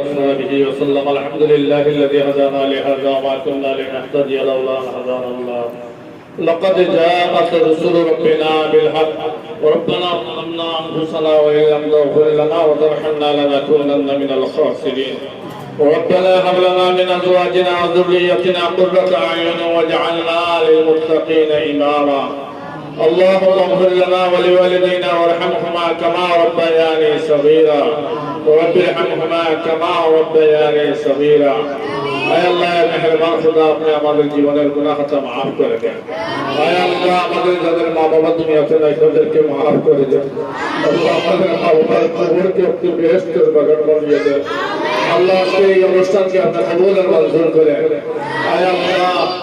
وصحبه وسلم. الحمد لله الذي هدانا لهذا وما كنا لنهتدي لولا ان هدانا الله. لقد جاءت رسل ربنا بالحق. وربنا ظلمنا أنفسنا وإن لم تغفر لنا وترحمنا لنكونن من الخاسرين. وربنا هب لنا من أزواجنا وذريتنا قرة أعين واجعلنا للمتقين إماما. اللهم اغفر لنا ولوالدينا وارحمهما كما ربياني صغيرا. ورب ارحمهما كما ربياني صغيرا আয় আল্লাহ মেহরবান খুদা আপনি আমাদের জীবনের গুনাহ খাতা মাফ করে দেন আয় আল্লাহ আমাদের যাদের মা বাবা দুনিয়াতে নাই তাদেরকে মাফ করে দেন আল্লাহ আমাদের মা বাবার কবরকে একটু বেহেস্তের বাগান বানিয়ে দেন আল্লাহ আজকে এই অনুষ্ঠানকে আপনার কবুলের মঞ্জুর করে আয় আল্লাহ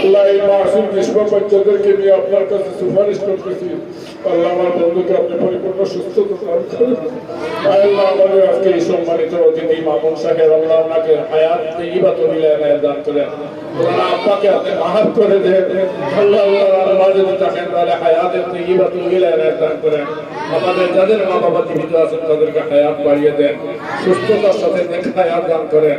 আল্লাহ এই মাসুম নিষ্পাপ বাচ্চাদেরকে নিয়ে আপনার কাছে সুপারিশ করতেছি। আল্লাহ আমার বন্ধুকে আপনি পরিপূর্ণ আল্লাহ আমাদের আজকে এই সম্মানিত অতিথি মামুন সাহেব, আল্লাহ ওনাকে হায়াত ইবাত মিলায় দান করে আমাদের যাদের মা বাবা জীবিত আছেন, তাদেরকে হায়াত বাড়িয়ে দেন। সুস্থতার সাথে হায়াত দান করেন।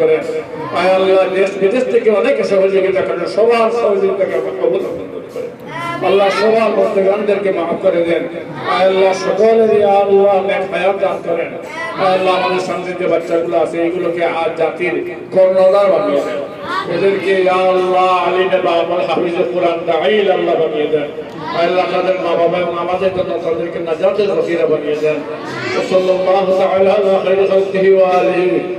করেন আয় আল্লাহ দেশ বিদেশ থেকে অনেক সহযোগিতা করেন সবার সহযোগিতাকে আপনি কবুল মঞ্জুর করেন আল্লাহ সবার বন্ধুগানদেরকে মাফ করে দেন আয় আল্লাহ সকলের ইয়া আল্লাহ নেক হায়াত দান করেন আয় আল্লাহ আমাদের সন্তান যে বাচ্চাগুলো আছে এইগুলোকে আজ জাতির কর্ণধার বানিয়ে দেন এদেরকে ইয়া আল্লাহ আলিমে বাবা হাফিজে কোরআন দাঈল আল্লাহ বানিয়ে দেন আয় আল্লাহ তাদের মা বাবা এবং আমাদের জন্য তাদেরকে নাজাতের জকিরা বানিয়ে দেন وصلى الله تعالى على خير خلقه وآله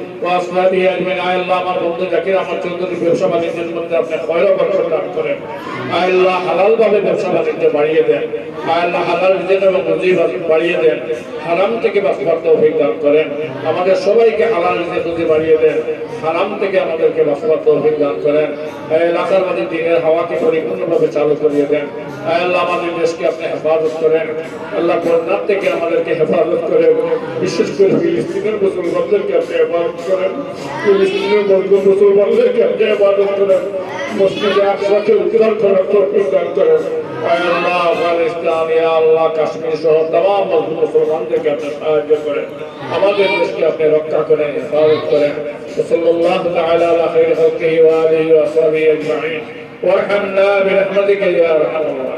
আমাদের সবাইকে হালাল বাড়িয়ে দেন। হারাম থেকে আমাদেরকে বাঁচবার করেন। এলাকার মধ্যে দিনের হাওয়াকে পরিপূর্ণভাবে চালু করিয়ে দেন। আল্লাহ, আমাদের দেশকে আপনি হেফাজত করেন। আল্লাহ বন্যার থেকে আমাদেরকে হেফাজত করে বিশেষ করে ফিলিস্তিনের মুসলমানদেরকে আপনি হেফাজত করেন ফিলিস্তিনের বন্ধু মুসলমানদেরকে আপনি হেফাজত করেন মসজিদে আকসাকে উদ্ধার করার তৌফিক দান করেন আয় আল্লাহ আফগানিস্তান ইয়া আল্লাহ কাশ্মীর সহ तमाम মজলুম মুসলমানদেরকে আপনি সাহায্য করেন আমাদের দেশকে আপনি রক্ষা করেন হেফাজত করেন وصلى الله تعالى على خير خلقه وآله وأصحابه أجمعين وارحمنا برحمتك يا أرحم الراحمين